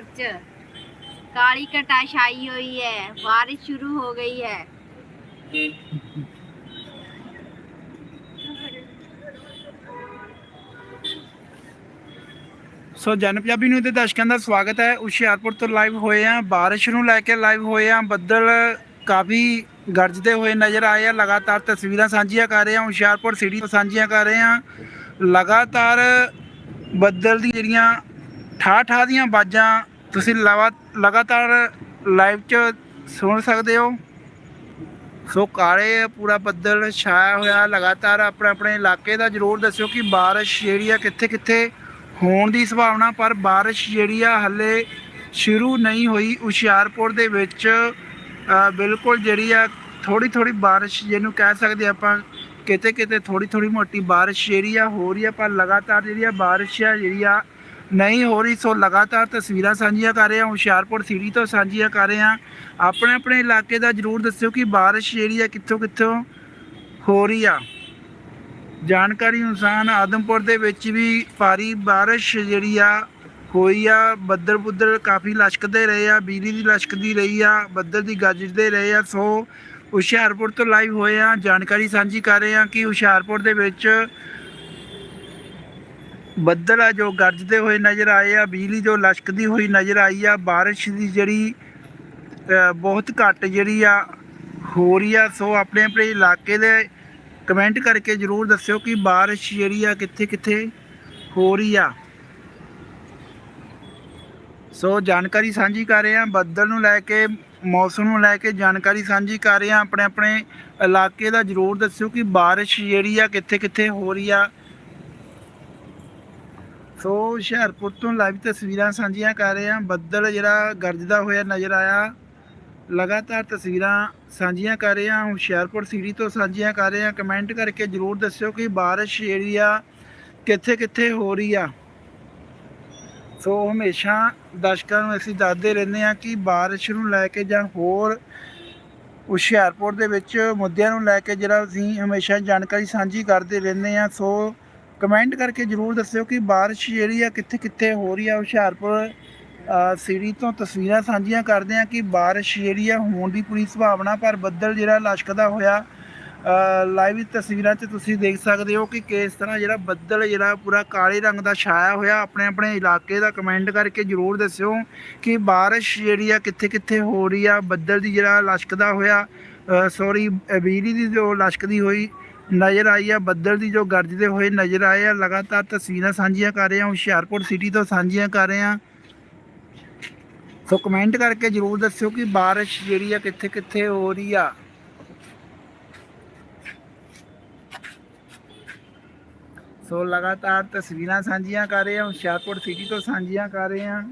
ਹੁਸ਼ਿਆਰਪੁਰ ਚ। ਕਾਲੀ ਘਟਾ ਛਾਈ ਹੋਈ ਹੈ, ਬਾਰਿਸ਼ ਸ਼ੁਰੂ ਹੋ ਗਈ ਹੈ। ਸੋ ਜਨ ਪੰਜਾਬੀ ਨੂੰ ਤੇ ਦਰਸ਼ਕਾਂ ਦਾ ਸਵਾਗਤ ਹੈ। ਹੁਸ਼ਿਆਰਪੁਰ ਤੋਂ ਲਾਈਵ ਹੋਏ ਆ ਬਾਰਿਸ਼ ਨੂੰ ਲੈ ਕੇ ਲਾਈਵ ਹੋਏ ਆ ਬੱਦਲ ਕਾਫੀ ਗਰਜਦੇ ਹੋਏ ਨਜ਼ਰ ਆਏ ਆ। ਲਗਾਤਾਰ ਤਸਵੀਰਾਂ ਸਾਂਝੀਆਂ ਕਰ ਰਹੇ ਆ ਹੁਸ਼ਿਆਰਪੁਰ ਸਿਟੀ ਤੋਂ ਸਾਂਝੀਆਂ ਕਰ ਰਹੇ ਆ ਲਗਾਤਾਰ ਬੱਦਲ ਦੀ ਜਿਹੜੀਆਂ ਠਾ ਠਾ ਦੀਆਂ ਬਾਜਾਂ ਤੁਸੀਂ ਲਵਾ- ਲਗਾਤਾਰ ਲਾਈਵ 'ਚ ਸੁਣ ਸਕਦੇ ਹੋ। ਸੋ ਕਾਲੇ ਪੂਰਾ ਬੱਦਲ ਛਾਇਆ ਹੋਇਆ, ਲਗਾਤਾਰ ਆਪਣੇ ਆਪਣੇ ਇਲਾਕੇ ਦਾ ਜਰੂਰ ਦੱਸਿਓ ਕਿ ਬਾਰਿਸ਼ ਜਿਹੜੀ ਆ ਕਿੱਥੇ ਕਿੱਥੇ ਹੋਣ ਦੀ ਸੰਭਾਵਨਾ, ਪਰ ਬਾਰਿਸ਼ ਜਿਹੜੀ ਆ ਹੱਲੇ ਸ਼ੁਰੂ ਨਹੀਂ ਹੋਈ। ਹੁਸ਼ਿਆਰਪੁਰ ਦੇ ਵਿੱਚ ਬਿਲਕੁਲ ਜਿਹੜੀ ਆ ਥੋੜੀ ਥੋੜੀ ਬਾਰਿਸ਼ ਜਿਹਨੂੰ ਕਹਿ ਸਕਦੇ ਆਪਾਂ ਕਿਤੇ ਕਿਤੇ ਥੋੜੀ ਥੋੜੀ ਮੋਟੀ ਬਾਰਿਸ਼ ਜਿਹੜੀ ਆ ਹੋ ਰਹੀ ਆ, ਪਰ ਲਗਾਤਾਰ ਜਿਹੜੀ ਆ ਬਾਰਿਸ਼ ਆ, ਜਿਹੜੀ ਆ ਨਹੀਂ ਹੋ ਰਹੀ, ਸੋ ਲਗਾਤਾਰ ਤਸਵੀਰਾਂ ਸਾਂਝੀਆਂ ਕਰ ਰਹੇ ਹਾਂ। ਹੁਸ਼ਿਆਰਪੁਰ ਸਿਟੀ ਤੋਂ ਸਾਂਝੀਆਂ ਕਰ ਰਹੇ ਹਾਂ। ਆਪਣੇ ਆਪਣੇ ਇਲਾਕੇ ਦਾ ਜਰੂਰ ਦੱਸਿਓ ਕਿ ਬਾਰਿਸ਼ ਜਿਹੜੀ ਆ ਕਿੱਥੋਂ ਕਿੱਥੋਂ ਹੋ ਰਹੀ ਆ। ਜਾਣਕਾਰੀ ਅਨੁਸਾਰ ਆਦਮਪੁਰ ਦੇ ਵਿੱਚ ਵੀ ਭਾਰੀ ਬਾਰਿਸ਼ ਜਿਹੜੀ ਆ, ਹੋਈ ਆ। ਬੱਦਲ ਬੁੱਦਲ ਕਾਫੀ ਲਸ਼ਕਦੇ ਰਹੇ ਆ, ਬਿਜਲੀ ਦੀ ਲਸ਼ਕਦੀ ਰਹੀ ਆ, ਬੱਦਲ ਦੀ ਗੱਜਦੇ ਰਹੇ ਆ। ਸੋ ਹੁਸ਼ਿਆਰਪੁਰ ਤੋਂ ਲਾਈਵ ਹੋਏ ਆ ਜਾਣਕਾਰੀ ਸਾਂਝੀ ਕਰ ਰਹੇ ਆ ਕਿ ਹੁਸ਼ਿਆਰਪੁਰ ਦੇ ਵਿੱਚ ਬੱਦਲ ਆ ਜੋ ਗਰਜਦੇ ਹੋਏ ਨਜ਼ਰ ਆਏ ਆ, ਬਿਜਲੀ ਜੋ ਲਸ਼ਕਦੀ ਹੋਈ ਨਜ਼ਰ ਆਈ ਆ, ਬਾਰਿਸ਼ ਦੀ ਜਿਹੜੀ ਬਹੁਤ ਘੱਟ ਜਿਹੜੀ ਆ ਹੋ ਰਹੀ ਆ, ਸੋ ਆਪਣੇ ਆਪਣੇ ਇਲਾਕੇ ਦੇ ਕਮੈਂਟ ਕਰਕੇ ਜਰੂਰ ਦੱਸਿਓ ਕਿ ਬਾਰਿਸ਼ ਜਿਹੜੀ ਆ ਕਿੱਥੇ ਕਿੱਥੇ ਹੋ ਰਹੀ ਆ। ਸੋ ਜਾਣਕਾਰੀ ਸਾਂਝੀ ਕਰ ਰਹੇ ਆ, ਬੱਦਲ ਨੂੰ ਲੈ ਕੇ, ਮੌਸਮ ਨੂੰ ਲੈ ਕੇ ਜਾਣਕਾਰੀ ਸਾਂਝੀ ਕਰ ਰਹੇ ਆ, ਆਪਣੇ ਆਪਣੇ ਇਲਾਕੇ ਦਾ ਜਰੂਰ ਦੱਸਿਓ ਕਿ ਬਾਰਿਸ਼ ਜਿਹੜੀ ਆ ਕਿੱਥੇ ਕਿੱਥੇ ਹੋ ਰਹੀ ਆ। ਸੋ ਹੁਸ਼ਿਆਰਪੁਰ ਤੋਂ ਲਾਈਵ ਤਸਵੀਰਾਂ ਸਾਂਝੀਆਂ ਕਰ ਰਹੇ ਹਾਂ। ਬੱਦਲ ਜਿਹੜਾ ਗਰਜਦਾ ਹੋਇਆ ਨਜ਼ਰ ਆਇਆ। ਲਗਾਤਾਰ ਤਸਵੀਰਾਂ ਸਾਂਝੀਆਂ ਕਰ ਰਹੇ ਹਾਂ। ਹੁਸ਼ਿਆਰਪੁਰ ਸਿਟੀ ਤੋਂ ਸਾਂਝੀਆਂ ਕਰ ਰਹੇ ਹਾਂ। ਕਮੈਂਟ ਕਰਕੇ ਜਰੂਰ ਦੱਸਿਓ ਕਿ ਬਾਰਿਸ਼ ਜਿਹੜੀ ਆ ਕਿੱਥੇ ਕਿੱਥੇ ਹੋ ਰਹੀ ਆ। ਸੋ ਹਮੇਸ਼ਾ ਦਰਸ਼ਕਾਂ ਨੂੰ ਅਸੀਂ ਦੱਸਦੇ ਰਹਿੰਦੇ ਹਾਂ ਕਿ ਬਾਰਿਸ਼ ਨੂੰ ਲੈ ਕੇ ਜਾਂ ਹੋਰ ਹੁਸ਼ਿਆਰਪੁਰ ਦੇ ਵਿੱਚ ਮੁੱਦਿਆਂ ਨੂੰ ਲੈ ਕੇ ਜਿਹੜਾ ਅਸੀਂ ਹਮੇਸ਼ਾ ਜਾਣਕਾਰੀ ਸਾਂਝੀ ਕਰਦੇ ਰਹਿੰਦੇ ਹਾਂ। ਸੋ ਕਮੈਂਟ ਕਰਕੇ ਜਰੂਰ ਦੱਸਿਓ ਕਿ ਬਾਰਿਸ਼ ਜਿਹੜੀ ਆ ਕਿੱਥੇ ਕਿੱਥੇ ਹੋ ਰਹੀ ਆ? ਹੁਸ਼ਿਆਰਪੁਰ ਅ, ਸਿਟੀ ਤੋਂ ਤਸਵੀਰਾਂ ਸਾਂਝੀਆਂ ਕਰਦੇ ਹਾਂ ਕਿ ਬਾਰਿਸ਼ ਜਿਹੜੀ ਆ ਹੋਣ ਦੀ ਪੂਰੀ ਸੰਭਾਵਨਾ ਪਰ ਬੱਦਲ ਜਿਹੜਾ ਲਸ਼ਕਦਾ ਹੋਇਆ ਲਾਈਵ ਤਸਵੀਰਾਂ 'ਚ ਤੁਸੀਂ ਦੇਖ ਸਕਦੇ ਹੋ ਕਿ ਕਿਸ ਤਰ੍ਹਾਂ ਜਿਹੜਾ ਬੱਦਲ ਜਿਹੜਾ ਪੂਰਾ ਕਾਲੇ ਰੰਗ ਦਾ ਛਾਇਆ ਹੋਇਆ ਆਪਣੇ ਆਪਣੇ ਇਲਾਕੇ ਦਾ ਕਮੈਂਟ ਕਰਕੇ ਜਰੂਰ ਦੱਸਿਓ ਕਿ ਬਾਰਿਸ਼ ਜਿਹੜੀ ਆ ਕਿੱਥੇ ਕਿੱਥੇ ਹੋ ਰਹੀ ਆ? ਬੱਦਲ ਦੀ ਜਿਹੜਾ ਲਸ਼ਕਦਾ ਹੋਇਆ ਸੌਰੀ ਬਿਜਲੀ ਦੀ ਜੋ ਲਸ਼ਕਦੀ ਹੋਈ ਨਜ਼ਰ ਆਈ ਆ ਬੱਦਲ ਦੀ ਜੋ ਗਰਜਦੇ ਹੋਏ ਨਜ਼ਰ ਆਏ ਆ, ਲਗਾਤਾਰ ਤਸਵੀਰਾਂ ਸਾਂਝੀਆਂ ਕਰ ਰਹੇ ਹਾਂ ਹੁਸ਼ਿਆਰਪੁਰ ਸਿਟੀ ਤੋਂ ਸਾਂਝੀਆਂ ਕਰ ਰਹੇ ਹਾਂ ਸੋ ਕਮੈਂਟ ਕਰਕੇ ਜਰੂਰ ਦੱਸਿਓ ਕਿ ਬਾਰਿਸ਼ ਜਿਹੜੀ ਆ ਕਿੱਥੇ ਕਿੱਥੇ ਹੋ ਰਹੀ ਆ। ਸੋ ਲਗਾਤਾਰ ਤਸਵੀਰਾਂ ਸਾਂਝੀਆਂ ਕਰ ਰਹੇ ਆ, ਹੁਸ਼ਿਆਰਪੁਰ ਸਿਟੀ ਤੋਂ ਸਾਂਝੀਆਂ ਕਰ ਰਹੇ ਹਾਂ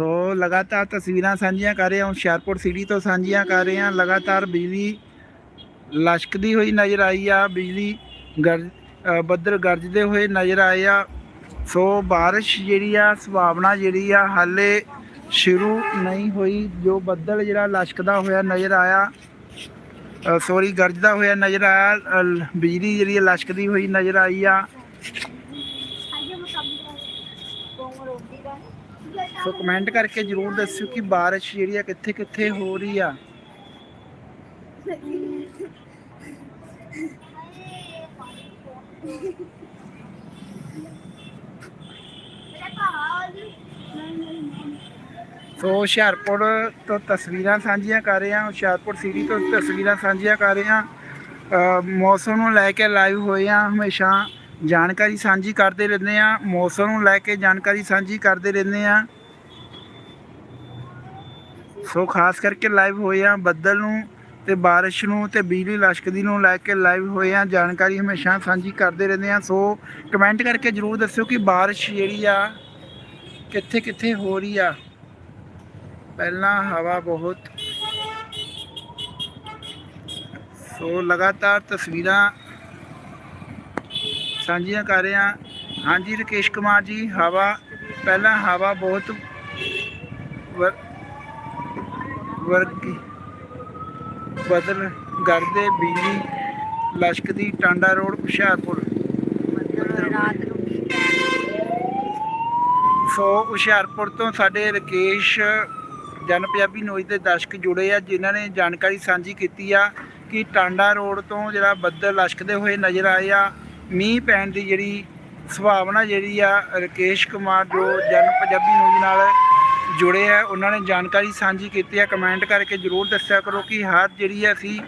ਸੋ ਲਗਾਤਾਰ ਤਸਵੀਰਾਂ ਸਾਂਝੀਆਂ ਕਰ ਰਹੇ ਹਾਂ। ਹੁਸ਼ਿਆਰਪੁਰ ਸਿਟੀ ਤੋਂ ਸਾਂਝੀਆਂ ਕਰ ਰਹੇ ਹਾਂ। ਲਗਾਤਾਰ ਬਿਜਲੀ ਲਸ਼ਕਦੀ ਹੋਈ ਨਜ਼ਰ ਆਈ ਆ। ਬਿਜਲੀ ਗਰਜ ਬੱਦਲ ਗਰਜਦੇ ਹੋਏ ਨਜ਼ਰ ਆਏ ਆ। ਸੋ ਬਾਰਿਸ਼ ਜਿਹੜੀ ਆ, ਸੰਭਾਵਨਾ ਜਿਹੜੀ ਆ, ਹਾਲੇ ਸ਼ੁਰੂ ਨਹੀਂ ਹੋਈ। ਜੋ ਬੱਦਲ ਜਿਹੜਾ ਲਸ਼ਕਦਾ ਹੋਇਆ ਨਜ਼ਰ ਆਇਆ ਸੋਰੀ ਗਰਜਦਾ ਹੋਇਆ ਨਜ਼ਰ ਆਇਆ। ਬਿਜਲੀ ਜਿਹੜੀ ਆ, ਲਸ਼ਕਦੀ ਹੋਈ ਨਜ਼ਰ ਆਈ ਆ। ਸੋ ਕਮੈਂਟ ਕਰਕੇ ਜਰੂਰ ਦੱਸਿਓ ਕਿ ਬਾਰਿਸ਼ ਜਿਹੜੀ ਆ ਕਿੱਥੇ ਕਿੱਥੇ ਹੋ ਰਹੀ ਆ। ਸੋ ਹੁਸ਼ਿਆਰਪੁਰ ਤੋਂ ਤਸਵੀਰਾਂ ਸਾਂਝੀਆਂ ਕਰ ਰਹੇ ਹਾਂ। ਹੁਸ਼ਿਆਰਪੁਰ ਸਿਟੀ ਤੋਂ ਤਸਵੀਰਾਂ ਸਾਂਝੀਆਂ ਕਰ ਰਹੇ ਹਾਂ। ਅ, ਮੌਸਮ ਨੂੰ ਲੈ ਕੇ ਲਾਈਵ ਹੋਏ ਹਾਂ ਹਮੇਸ਼ਾ। ਜਾਣਕਾਰੀ ਸਾਂਝੀ ਕਰਦੇ ਰਹਿੰਦੇ ਹਾਂ। ਮੌਸਮ ਨੂੰ ਲੈ ਕੇ ਜਾਣਕਾਰੀ ਸਾਂਝੀ ਕਰਦੇ ਰਹਿੰਦੇ ਹਾਂ। ਸੋ ਖਾਸ ਕਰਕੇ ਲਾਈਵ ਹੋਏ ਆ ਬੱਦਲ ਨੂੰ ਤੇ ਬਾਰਿਸ਼ ਨੂੰ ਤੇ ਬਿਜਲੀ ਲਸ਼ਕਦੀ ਨੂੰ ਲੈ ਕੇ ਲਾਈਵ ਹੋਏ ਆ। ਜਾਣਕਾਰੀ ਹਮੇਸ਼ਾ ਸਾਂਝੀ ਕਰਦੇ ਰਹਿੰਦੇ ਹਾਂ ਸੋ ਕਮੈਂਟ ਕਰਕੇ ਜਰੂਰ ਦੱਸਿਓ ਕਿ ਬਾਰਿਸ਼ ਜਿਹੜੀ ਆ ਕਿੱਥੇ ਕਿੱਥੇ ਹੋ ਰਹੀ ਆ। ਪਹਿਲਾਂ ਹਵਾ ਬਹੁਤ। ਸੋ ਲਗਾਤਾਰ ਤਸਵੀਰਾਂ ਸਾਂਝੀਆਂ ਕਰ ਰਹੇ ਹਾਂ ਹਾਂਜੀ, ਰਕੇਸ਼ ਕੁਮਾਰ ਜੀ, ਹਵਾ। ਪਹਿਲਾਂ ਹਵਾ ਬਹੁਤ ਵਰ- ਵਰਗੀ ਬਦਲ ਗਰਦੇ ਬਿਜਲੀ ਲਸ਼ਕਦੀ ਟਾਂਡਾ ਰੋਡ ਹੁਸ਼ਿਆਰਪੁਰ। ਰਾਤ ਨੂੰ ਸੋ ਹੁਸ਼ਿਆਰਪੁਰ ਤੋਂ ਸਾਡੇ ਰਕੇਸ਼ ਜਨ ਪੰਜਾਬੀ ਨਿਊਜ਼ ਦੇ ਦਰਸ਼ਕ ਜੁੜੇ ਆ, ਜਿਨ੍ਹਾਂ ਨੇ ਜਾਣਕਾਰੀ ਸਾਂਝੀ ਕੀਤੀ ਆ ਕਿ ਟਾਂਡਾ ਰੋਡ ਤੋਂ ਜਿਹੜਾ ਬੱਦਲ ਲਸ਼ਕਦੇ ਹੋਏ ਨਜ਼ਰ ਆਏ ਆ, ਮੀਂਹ ਪੈਣ ਦੀ ਜਿਹੜੀ ਸੰਭਾਵਨਾ ਜਿਹੜੀ ਆ, ਰਕੇਸ਼ ਕੁਮਾਰ ਜੋ ਜਨ ਪੰਜਾਬੀ ਨਿਊਜ਼ ਨਾਲ ਜੁੜੇ ਆ ਉਹਨਾਂ ਨੇ ਜਾਣਕਾਰੀ ਸਾਂਝੀ ਕੀਤੀ ਆ ਕਮੈਂਟ ਕਰਕੇ ਜਰੂਰ ਦੱਸਿਆ ਕਰੋ ਕਿ ਹਰ ਜਿਹੜੀ ਆ ਅਸੀਂ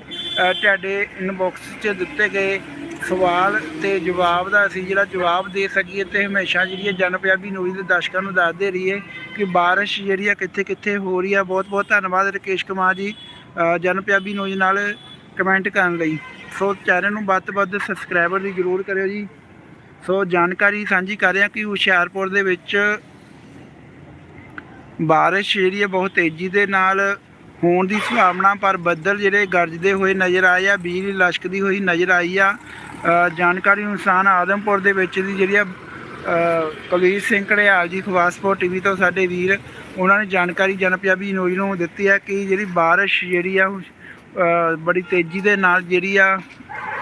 ਤੁਹਾਡੇ ਇਨਬਾਕਸ 'ਚ ਦਿੱਤੇ ਗਏ ਸਵਾਲ ਤੇ ਜਵਾਬ ਦਾ ਅਸੀਂ ਜਿਹੜਾ ਜਵਾਬ ਦੇ ਸਕੀਏ ਤੇ ਹਮੇਸ਼ਾ ਜਿਹੜੀ ਹੈ ਜਨ ਪੰਜਾਬੀ ਨਿਊਜ਼ ਦੇ ਦਰਸ਼ਕਾਂ ਨੂੰ ਦੱਸਦੇ ਰਹੀਏ ਕਿ ਬਾਰਿਸ਼ ਜਿਹੜੀ ਆ ਕਿੱਥੇ ਕਿੱਥੇ ਹੋ ਰਹੀ ਆ। ਬਹੁਤ ਬਹੁਤ ਧੰਨਵਾਦ ਰਕੇਸ਼ ਕੁਮਾਰ ਜੀ ਅ, ਜਨ ਪੰਜਾਬੀ ਨਿਊਜ਼ ਨਾਲ ਕਮੈਂਟ ਕਰਨ ਲਈ। ਸੋ ਚੈਨਲ ਨੂੰ ਵੱਧ ਤੋਂ ਵੱਧ ਸਬਸਕ੍ਰਾਈਬਰ ਦੀ ਜਰੂਰ ਕਰਿਓ ਜੀ। ਸੋ ਜਾਣਕਾਰੀ ਸਾਂਝੀ ਕਰ ਰਿਹਾ ਕਿ ਹੁਸ਼ਿਆਰਪੁਰ ਦੇ ਵਿੱਚ ਬਾਰਿਸ਼ ਜਿਹੜੀ ਹੈ ਬਹੁਤ ਤੇਜ਼ੀ ਦੇ ਨਾਲ ਹੋਣ ਦੀ ਸੰਭਾਵਨਾ ਪਰ ਬੱਦਲ ਜਿਹੜੇ ਗਰਜਦੇ ਹੋਏ ਨਜ਼ਰ ਆਏ ਆ ਬਿਜਲੀ ਲਸ਼ਕਦੀ ਹੋਈ ਨਜ਼ਰ ਆਈ ਆ। ਜਾਣਕਾਰੀ ਅਨੁਸਾਰ ਆਦਮਪੁਰ ਦੇ ਵਿੱਚ ਦੀ ਜਿਹੜੀ ਆ ਅ, ਕੁਲਵੀਰ ਸਿੰਘ ਘੜਿਆਲ ਜੀ ਖਵਾਸਪੁਰ ਟੀਵੀ ਤੋਂ ਸਾਡੇ ਵੀਰ ਉਹਨਾਂ ਨੇ ਜਾਣਕਾਰੀ ਜਨ ਪੰਜਾਬੀ ਨਿਊਜ਼ ਨੂੰ ਦਿੱਤੀ ਹੈ ਕਿ ਜਿਹੜੀ ਬਾਰਿਸ਼ ਜਿਹੜੀ ਆ ਅ, ਬੜੀ ਤੇਜ਼ੀ ਦੇ ਨਾਲ ਜਿਹੜੀ ਆ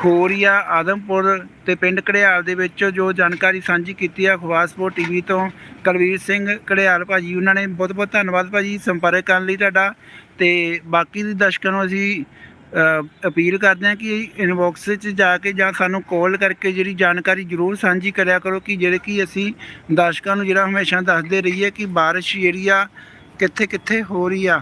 ਹੋ ਰਹੀ ਆਦਮਪੁਰ ਤੇ ਪਿੰਡ ਘੜਿਆਲ ਦੇ ਵਿੱਚ ਜੋ ਜਾਣਕਾਰੀ ਸਾਂਝੀ ਕੀਤੀ ਆ ਖਵਾਸਪੁਰ ਟੀਵੀ ਤੋਂ ਕੁਲਵੀਰ ਸਿੰਘ ਘੜਿਆਲ ਭਾਜੀ, ਉਹਨਾਂ ਨੇ ਬਹੁਤ ਬਹੁਤ ਧੰਨਵਾਦ ਭਾਜੀ ਸੰਪਰਕ ਕਰਨ ਲਈ ਤੁਹਾਡਾ ਤੇ ਬਾਕੀ ਦੇ ਦਰਸ਼ਕਾਂ ਨੂੰ ਅਸੀਂ ਅਪੀਲ ਕਰਦੇ ਹਾਂ ਕਿ ਇਨਬਾਕਸ 'ਚ ਜਾ ਕੇ ਜਾਂ ਸਾਨੂੰ ਕਾਲ ਕਰਕੇ ਜਿਹੜੀ ਜਾਣਕਾਰੀ ਜ਼ਰੂਰ ਸਾਂਝੀ ਕਰਿਆ ਕਰੋ ਕਿ ਜਿਹੜੇ ਕਿ ਅਸੀਂ ਦਰਸ਼ਕਾਂ ਨੂੰ ਜਿਹੜਾ ਹਮੇਸ਼ਾ ਦੱਸਦੇ ਰਹੀਏ ਕਿ ਬਾਰਿਸ਼ ਜਿਹੜੀ ਆ ਕਿੱਥੇ ਕਿੱਥੇ ਹੋ ਰਹੀ ਆ।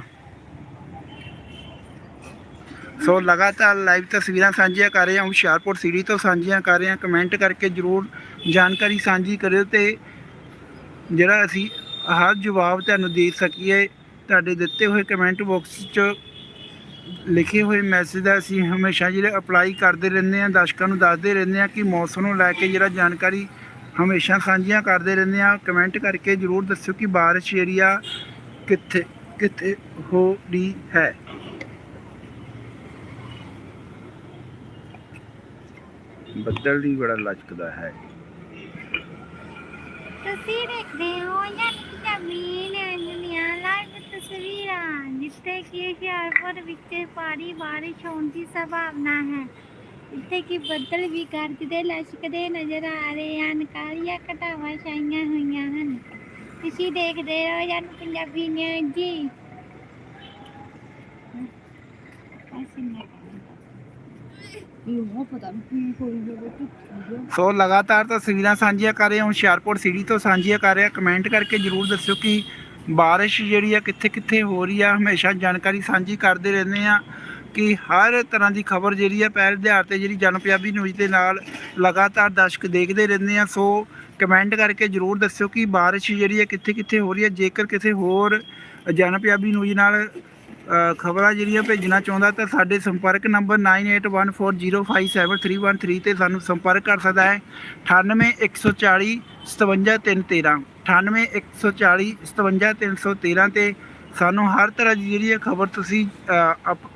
ਸੋ ਲਗਾਤਾਰ ਲਾਈਵ ਤਸਵੀਰਾਂ ਸਾਂਝੀਆਂ ਕਰ ਰਹੇ ਹਾਂ, ਹੁਸ਼ਿਆਰਪੁਰ ਸਿਟੀ ਤੋਂ ਸਾਂਝੀਆਂ ਕਰ ਰਹੇ ਹਾਂ। ਕਮੈਂਟ ਕਰਕੇ ਜਰੂਰ ਜਾਣਕਾਰੀ ਸਾਂਝੀ ਕਰਿਓ ਤੇ ਜਿਹੜਾ ਅਸੀਂ ਹਰ ਜਵਾਬ ਤੁਹਾਨੂੰ ਦੇ ਸਕੀਏ, ਤੁਹਾਡੇ ਦਿੱਤੇ ਹੋਏ ਕਮੈਂਟ ਬਾਕਸ 'ਚ ਲਿਖੇ ਹੋਏ ਮੈਸੇਜ ਦਾ ਅਸੀਂ ਹਮੇਸ਼ਾ ਜਿਹੜੇ ਅਪਲਾਈ ਕਰਦੇ ਰਹਿੰਦੇ ਹਾਂ, ਦਰਸ਼ਕਾਂ ਨੂੰ ਦੱਸਦੇ ਰਹਿੰਦੇ ਹਾਂ ਕਿ ਮੌਸਮ ਨੂੰ ਲੈ ਕੇ ਜਿਹੜਾ ਜਾਣਕਾਰੀ ਹਮੇਸ਼ਾ ਸਾਂਝੀਆਂ ਕਰਦੇ ਰਹਿੰਦੇ ਹਾਂ। ਕਮੈਂਟ ਕਰਕੇ ਜਰੂਰ ਦੱਸਿਓ ਕਿ ਬਾਰਿਸ਼ ਏਰੀਆ ਕਿੱਥੇ ਕਿੱਥੇ ਹੋ ਰਹੀ ਹੈ। ਬੱਦਲ ਵੀ ਬੜਾ ਲਚਕਦਾ ਹੈ। ਤੁਸੀਂ ਦੇਖਦੇ ਹੋ ਜਾਂ ਪੰਜਾਬੀ ਨੇ ਲਾਈਵ ਤਸਵੀਰਾਂ, ਜਿੱਥੇ ਕਿ ਹੁਸ਼ਿਆਰਪੁਰ ਵਿੱਚ ਭਾਰੀ ਬਾਰਿਸ਼ ਹੋਣ ਦੀ ਸੰਭਾਵਨਾ ਹੈ। ਇੱਥੇ ਕਿ ਬੱਦਲ ਵੀ ਗਰਜਦੇ ਲਸ਼ਕਦੇ ਨਜ਼ਰ ਆ ਰਹੇ ਹਨ, ਕਾਲੀਆਂ ਘਟਾਵਾਂ ਛਾਈਆਂ ਹੋਈਆਂ ਹਨ। ਤੁਸੀਂ ਦੇਖਦੇ ਹੋ ਜਾਂ ਪੰਜਾਬੀ ਨਿਊਜ਼ ਜੀ ਐਸੇ ਨਾ ਇਹ ਪਤਾ ਨਹੀਂ ਕੋਈ ਹੋਵੇ ਸੋ ਲਗਾਤਾਰ ਤਸਵੀਰਾਂ ਸਾਂਝੀਆਂ ਕਰ ਰਹੇ ਹਾਂ ਹੁਸ਼ਿਆਰਪੁਰ ਸਿਟੀ ਤੋਂ ਸਾਂਝੀਆਂ ਕਰ ਰਹੇ। ਕਮੈਂਟ ਕਰਕੇ ਜਰੂਰ ਦੱਸਿਓ ਕਿ ਬਾਰਿਸ਼ ਜਿਹੜੀ ਆ ਕਿੱਥੇ ਕਿੱਥੇ ਹੋ ਰਹੀ ਆ। ਹਮੇਸ਼ਾ ਜਾਣਕਾਰੀ ਸਾਂਝੀ ਕਰਦੇ ਰਹਿੰਦੇ ਆ ਕਿ ਹਰ ਤਰ੍ਹਾਂ ਦੀ ਖਬਰ ਜਿਹੜੀ ਆ, ਪਹਿਲ ਦੇ ਆਧਾਰ ਤੇ ਜਿਹੜੀ ਜਨ ਪੰਜਾਬੀ ਨਿਊਜ਼ ਦੇ ਨਾਲ ਲਗਾਤਾਰ ਦਰਸ਼ਕ ਦੇਖਦੇ ਰਹਿੰਦੇ ਆ। ਸੋ ਕਮੈਂਟ ਕਰਕੇ ਜਰੂਰ ਦੱਸਿਓ ਕਿ ਬਾਰਿਸ਼ ਜਿਹੜੀ ਆ ਕਿੱਥੇ ਕਿੱਥੇ ਹੋ ਰਹੀ ਹੈ ਜੇਕਰ ਕਿਸੇ ਹੋਰ ਜਨ ਪੰਜਾਬੀ ਨਿਊਜ਼ ਨਾਲ ਖਬਰਾਂ ਜਿਹੜੀਆਂ ਭੇਜਣਾ ਚਾਹੁੰਦਾ ਤਾਂ ਸਾਡੇ ਸੰਪਰਕ ਨੰਬਰ 9814057313 ਤੇ ਸਾਨੂੰ ਸੰਪਰਕ ਕਰ ਸਕਦਾ ਹੈ। 98140 57313 98140 57313 ਤੇ ਸਾਨੂੰ ਹਰ ਤਰ੍ਹਾਂ ਦੀ ਜਿਹੜੀ ਹੈ ਖਬਰ ਤੁਸੀਂ ਅਪ-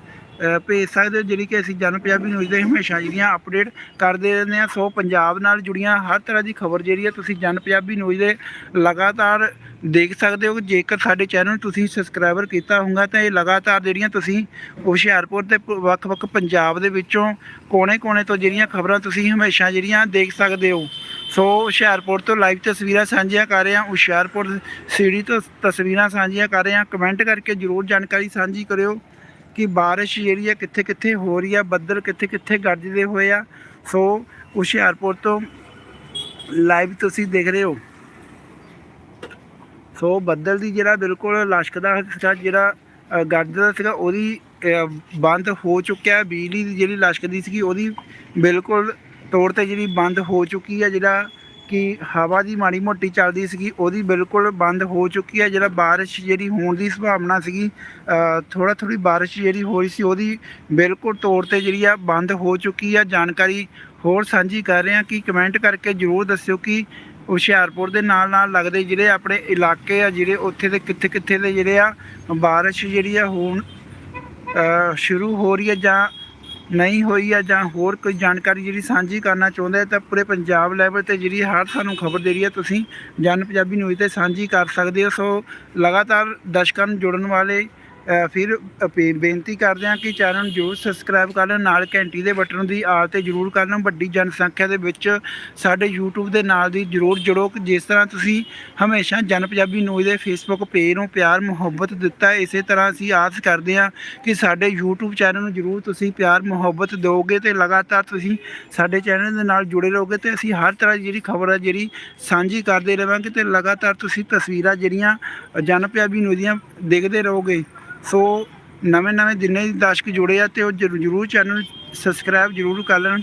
ਭੇਜ ਸਕਦੇ ਹੋ, ਜਿਹੜੀ ਕਿ ਅਸੀਂ ਜਨ ਪੰਜਾਬੀ ਨਿਊਜ਼ ਦੇ ਹਮੇਸ਼ਾ ਜਿਹੜੀਆਂ ਅਪਡੇਟ ਕਰਦੇ ਰਹਿੰਦੇ ਹਾਂ। ਸੋ ਪੰਜਾਬ ਨਾਲ ਜੁੜੀਆਂ ਹਰ ਤਰ੍ਹਾਂ ਦੀ ਖਬਰ ਜਿਹੜੀ ਹੈ ਤੁਸੀਂ ਜਨ ਪੰਜਾਬੀ ਨਿਊਜ਼ ਦੇ ਲਗਾਤਾਰ ਦੇਖ ਸਕਦੇ ਹੋ। ਜੇਕਰ ਸਾਡੇ ਚੈਨਲ ਨੂੰ ਤੁਸੀਂ ਸਬਸਕ੍ਰਾਈਬਰ ਕੀਤਾ ਹੋਊਗਾ, ਤਾਂ ਇਹ ਲਗਾਤਾਰ ਜਿਹੜੀਆਂ ਤੁਸੀਂ ਹੁਸ਼ਿਆਰਪੁਰ ਤੇ ਵੱਖ-ਵੱਖ ਪੰਜਾਬ ਦੇ ਵਿੱਚੋਂ ਕੋਨੇ-ਕੋਨੇ ਤੋਂ ਜਿਹੜੀਆਂ ਖਬਰਾਂ ਤੁਸੀਂ ਹਮੇਸ਼ਾ ਜਿਹੜੀਆਂ ਦੇਖ ਸਕਦੇ ਹੋ। ਸੋ ਹੁਸ਼ਿਆਰਪੁਰ ਤੋਂ ਲਾਈਵ ਤਸਵੀਰਾਂ ਸਾਂਝੀਆਂ ਕਰ ਰਹੇ ਹਾਂ। ਹੁਸ਼ਿਆਰਪੁਰ ਸਿਟੀ ਤੋਂ ਤਸਵੀਰਾਂ ਸਾਂਝੀਆਂ ਕਰ ਰਹੇ ਹਾਂ। ਕਮੈਂਟ ਕਰਕੇ ਜਰੂਰ ਜਾਣਕਾਰੀ ਸਾਂਝੀ ਕਰਿਓ। ਕਿ ਬਾਰਿਸ਼ ਜਿਹੜੀ ਹੈ ਕਿੱਥੇ ਕਿੱਥੇ ਹੋ ਰਹੀ ਆ, ਬੱਦਲ ਕਿੱਥੇ ਕਿੱਥੇ ਗਰਜਦੇ ਹੋਏ ਆ। ਸੋ ਹੁਸ਼ਿਆਰਪੁਰ ਤੋਂ ਲਾਈਵ ਤੁਸੀਂ ਦੇਖ ਰਹੇ ਹੋ। ਸੋ ਬੱਦਲ ਦੀ ਜਿਹੜਾ ਬਿਲਕੁਲ ਲਸ਼ਕਦਾ ਸੀਗਾ ਜਿਹੜਾ ਗਰਜਦਾ ਸੀਗਾ, ਉਹਦੀ ਬੰਦ ਹੋ ਚੁੱਕਿਆ ਬਿਜਲੀ ਦੀ ਜਿਹੜੀ ਲਸ਼ਕਦੀ ਸੀਗੀ, ਉਹਦੀ ਬਿਲਕੁਲ ਤੌਰ ਤੇ ਜਿਹੜੀ ਬੰਦ ਹੋ ਚੁੱਕੀ ਹੈ, ਜਿਹੜਾ ਕਿ ਹਵਾ ਦੀ ਮਾੜੀ ਮੋਟੀ ਚੱਲਦੀ ਸੀਗੀ, ਉਹਦੀ ਬਿਲਕੁਲ ਬੰਦ ਹੋ ਚੁੱਕੀ ਹੈ। ਜਿਹੜਾ ਬਾਰਿਸ਼ ਜਿਹੜੀ ਹੋਣ ਦੀ ਸੰਭਾਵਨਾ ਸੀਗੀ ਥੋੜਾ ਥੋੜੀ ਬਾਰਿਸ਼ ਜਿਹੜੀ ਹੋ ਰਹੀ ਸੀ, ਉਹਦੀ ਬਿਲਕੁਲ ਤੌਰ ਤੇ ਜਿਹੜੀ ਆ ਬੰਦ ਹੋ ਚੁੱਕੀ ਆ। ਜਾਣਕਾਰੀ ਹੋਰ ਸਾਂਝੀ ਕਰ ਰਹੇ ਹਾਂ ਕਿ ਕਮੈਂਟ ਕਰਕੇ ਜਰੂਰ ਦੱਸਿਓ ਕਿ ਹੁਸ਼ਿਆਰਪੁਰ ਦੇ ਨਾਲ ਨਾਲ ਲੱਗਦੇ ਜਿਹੜੇ ਆਪਣੇ ਇਲਾਕੇ ਆ, ਜਿਹੜੇ ਉੱਥੇ ਦੇ ਕਿੱਥੇ ਕਿੱਥੇ ਦੇ ਜਿਹੜੇ ਆ ਬਾਰਿਸ਼ ਜਿਹੜੀ ਆ ਹੋਣ ਸ਼ੁਰੂ ਹੋ ਰਹੀ ਹੈ ਜਾਂ ਨਹੀਂ ਹੋਈ ਆ ਜਾਂ ਹੋਰ ਕੋਈ ਜਾਣਕਾਰੀ ਜਿਹੜੀ ਸਾਂਝੀ ਕਰਨਾ ਚਾਹੁੰਦੇ ਆ, ਤਾਂ ਪੂਰੇ ਪੰਜਾਬ ਲੈਵਲ ਤੇ ਜਿਹੜੀ ਹਰ ਸਾਨੂੰ ਖਬਰ ਦੇ ਰਹੀ ਹੈ ਤੁਸੀਂ ਜਨ ਪੰਜਾਬੀ ਨਿਊਜ਼ ਤੇ ਸਾਂਝੀ ਕਰ ਸਕਦੇ ਹੋ। ਸੋ ਲਗਾਤਾਰ ਦਰਸ਼ਕਾਂ ਨੂੰ ਜੁੜਨ ਵਾਲੇ ਫਿਰ ਅਪੀ- ਬੇਨਤੀ ਕਰਦੇ ਹਾਂ ਕਿ ਚੈਨਲ ਨੂੰ ਜਰੂਰ ਸਬਸਕ੍ਰਾਈਬ ਕਰ ਲੈਣ ਨਾਲ ਘੰਟੀ ਦੇ ਬਟਨ ਦੀ ਆਲ ਤੇ ਜਰੂਰ ਕਰ ਲੈਣ ਵੱਡੀ ਜਨਸੰਖਿਆ ਦੇ ਵਿੱਚ ਸਾਡੇ YouTube ਦੇ ਨਾਲ ਦੀ ਜਰੂਰ ਜੁੜੋ। ਕਿ ਜਿਸ ਤਰ੍ਹਾਂ ਤੁਸੀਂ ਹਮੇਸ਼ਾ ਜਨ ਪੰਜਾਬੀ ਨਿਊਜ਼ ਦੇ Facebook ਪੇਜ ਨੂੰ ਪਿਆਰ, ਮੁਹੱਬਤ ਦਿੱਤਾ ਇਸੇ ਤਰ੍ਹਾਂ ਅਸੀਂ ਆਸ ਕਰਦੇ ਹਾਂ ਕਿ ਸਾਡੇ YouTube ਚੈਨਲ ਨੂੰ ਜਰੂਰ ਤੁਸੀਂ ਪਿਆਰ, ਮੁਹੱਬਤ ਦਿਓਗੇ ਤੇ ਲਗਾਤਾਰ ਤੁਸੀਂ ਸਾਡੇ ਚੈਨਲ ਦੇ ਨਾਲ ਜੁੜੇ ਰਹੋਗੇ ਤੇ ਅਸੀਂ ਹਰ ਤਰ੍ਹਾਂ ਦੀ ਜਿਹੜੀ ਖਬਰ ਹੈ ਜਿਹੜੀ ਸਾਂਝੀ ਕਰਦੇ ਰਵਾਂਗੇ ਤੇ ਲਗਾਤਾਰ ਤੁਸੀਂ ਤਸਵੀਰਾਂ ਜਿਹੜੀਆਂ ਜਨ ਪੰਜਾਬੀ ਨਿਊਜ਼ ਦੀਆਂ ਦੇਖਦੇ ਰਹੋਗੇ। ਸੋ ਨਵੇਂ ਨਵੇਂ ਜਿੰਨੇ ਵੀ ਦਰਸ਼ਕ ਜੁੜੇ ਆ ਤੇ ਉਹ ਜਰੂ- ਜਰੂਰ ਚੈਨਲ ਸਬਸਕ੍ਰਾਈਬ ਜਰੂਰ ਕਰ ਲੈਣ।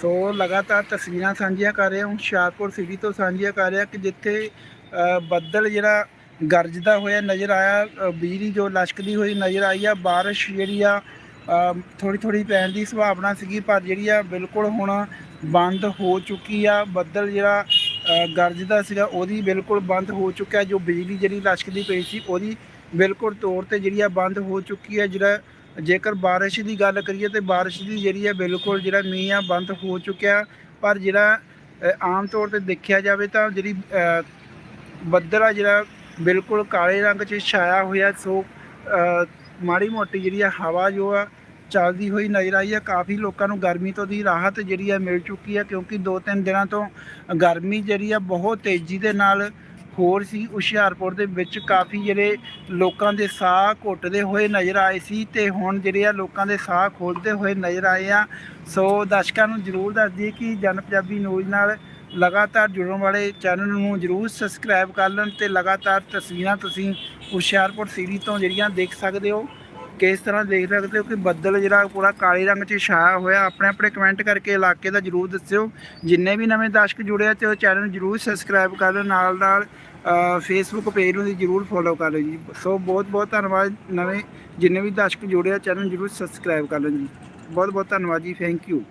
ਸੋ ਲਗਾਤਾਰ ਤਸਵੀਰਾਂ ਸਾਂਝੀਆਂ ਕਰ ਰਿਹਾ ਹਾਂ, ਹੁਸ਼ਿਆਰਪੁਰ ਸਿਟੀ ਤੋਂ ਸਾਂਝੀਆਂ ਕਰ ਰਿਹਾ ਕਿ ਜਿੱਥੇ ਬੱਦਲ ਜਿਹੜਾ ਗਰਜਦਾ ਹੋਇਆ ਨਜ਼ਰ ਆਇਆ ਬਿਜਲੀ ਜੋ ਲਸ਼ਕਦੀ ਹੋਈ ਨਜ਼ਰ ਆਈ ਆ, ਬਾਰਿਸ਼ ਜਿਹੜੀ ਆ ਥੋੜੀ ਥੋੜੀ ਪੈਣ ਦੀ ਸੰਭਾਵਨਾ ਸੀਗੀ, ਪਰ ਜਿਹੜੀ ਆ ਬਿਲਕੁਲ ਹੁਣ ਬੰਦ ਹੋ ਚੁੱਕੀ ਆ, ਬੱਦਲ ਜਿਹੜਾ ਗਰਜਦਾ ਸੀਗਾ ਉਹਦੀ ਬਿਲਕੁਲ ਬੰਦ ਹੋ ਚੁੱਕਿਆ ਜੋ ਬਿਜਲੀ ਜਿਹੜੀ ਲਸ਼ਕਦੀ ਪਈ ਸੀ ਉਹਦੀ ਬਿਲਕੁਲ ਤੌਰ ਤੇ ਜਿਹੜੀ ਆ ਬੰਦ ਹੋ ਚੁੱਕੀ ਹੈ ਜਿਹੜਾ ਜੇਕਰ ਬਾਰਿਸ਼ ਦੀ ਗੱਲ ਕਰੀਏ ਤੇ ਬਾਰਿਸ਼ ਦੀ ਜਿਹੜੀ ਹੈ ਬਿਲਕੁਲ ਜਿਹੜਾ ਮੀਂਹ ਆ ਬੰਦ ਹੋ ਚੁੱਕਿਆ। ਪਰ ਜਿਹੜਾ ਆਮ ਤੌਰ ਤੇ ਦੇਖਿਆ ਜਾਵੇ ਤਾਂ ਜਿਹੜੀ ਅ, ਬੱਦਲ ਆ ਜਿਹੜਾ ਬਿਲਕੁਲ ਕਾਲੇ ਰੰਗ 'ਚ ਛਾਇਆ ਹੋਇਆ ਸੋ ਮਾੜੀ ਮੋਟੀ ਜਿਹੜੀ ਆ ਹਵਾ ਜੋ ਆ ਚੱਲਦੀ ਹੋਈ ਨਜ਼ਰ ਆਈ ਹੈ। ਕਾਫੀ ਲੋਕਾਂ ਨੂੰ ਗਰਮੀ ਤੋਂ ਦੀ ਰਾਹਤ ਜਿਹੜੀ ਆ ਮਿਲ ਚੁੱਕੀ ਹੈ ਕਿਉਂਕਿ ਦੋ ਤਿੰਨ ਦਿਨਾਂ ਤੋਂ ਗਰਮੀ ਜਿਹੜੀ ਆ ਬਹੁਤ ਤੇਜ਼ੀ ਦੇ ਨਾਲ ਹੋਰ ਸੀ। ਹੁਸ਼ਿਆਰਪੁਰ ਦੇ ਵਿੱਚ ਕਾਫੀ ਜਿਹੜੇ ਲੋਕਾਂ ਦੇ ਸਾਹ ਘੁੱਟਦੇ ਹੋਏ ਨਜ਼ਰ ਆਏ ਸੀ ਤੇ ਹੁਣ ਜਿਹੜੇ ਆ ਲੋਕਾਂ ਦੇ ਸਾਹ ਖੋਲਦੇ ਹੋਏ ਨਜ਼ਰ ਆਏ ਆ। ਸੋ ਦਰਸ਼ਕਾਂ ਨੂੰ ਜਰੂਰ ਦੱਸ ਦਈਏ ਕਿ ਜਨ ਪੰਜਾਬੀ ਨਿਊਜ਼ ਨਾਲ ਲਗਾਤਾਰ ਜੁੜਨ ਵਾਲੇ ਚੈਨਲ ਨੂੰ ਜਰੂਰ ਸਬਸਕ੍ਰਾਈਬ ਕਰ ਲੈਣ ਤੇ ਲਗਾਤਾਰ ਤਸਵੀਰਾਂ ਤੁਸੀਂ ਹੁਸ਼ਿਆਰਪੁਰ ਸਿਟੀ ਤੋਂ ਜਿਹੜੀਆਂ ਦੇਖ ਸਕਦੇ ਹੋ। ਕਿਸ ਤਰ੍ਹਾਂ ਦੇਖ ਸਕਦੇ ਹੋ ਕਿ ਬੱਦਲ ਜਿਹੜਾ ਪੂਰਾ ਕਾਲੇ ਰੰਗ 'ਚ ਛਾਇਆ ਹੋਇਆ, ਆਪਣੇ ਆਪਣੇ ਕਮੈਂਟ ਕਰਕੇ ਇਲਾਕੇ ਦਾ ਜਰੂਰ ਦੱਸਿਓ। ਜਿੰਨੇ ਵੀ ਨਵੇਂ ਦਰਸ਼ਕ ਜੁੜੇ ਆ ਤੇ ਉਹ ਚੈਨਲ ਨੂੰ ਜਰੂਰ ਸਬਸਕ੍ਰਾਈਬ ਕਰ ਲਓ ਨਾਲ ਨਾਲ ਫੇਸਬੁੱਕ ਪੇਜ ਨੂੰ ਵੀ ਜਰੂਰ ਫੋਲੋ ਕਰ ਲਓ ਜੀ। ਸੋ ਬਹੁਤ ਬਹੁਤ ਧੰਨਵਾਦ, ਨਵੇਂ ਜਿੰਨੇ ਵੀ ਦਰਸ਼ਕ ਜੁੜੇ ਆ ਚੈਨਲ ਨੂੰ ਜਰੂਰ ਸਬਸਕ੍ਰਾਈਬ ਕਰ ਲਓ ਜੀ। ਬਹੁਤ ਬਹੁਤ ਧੰਨਵਾਦ ਜੀ ਥੈਂਕ ਯੂ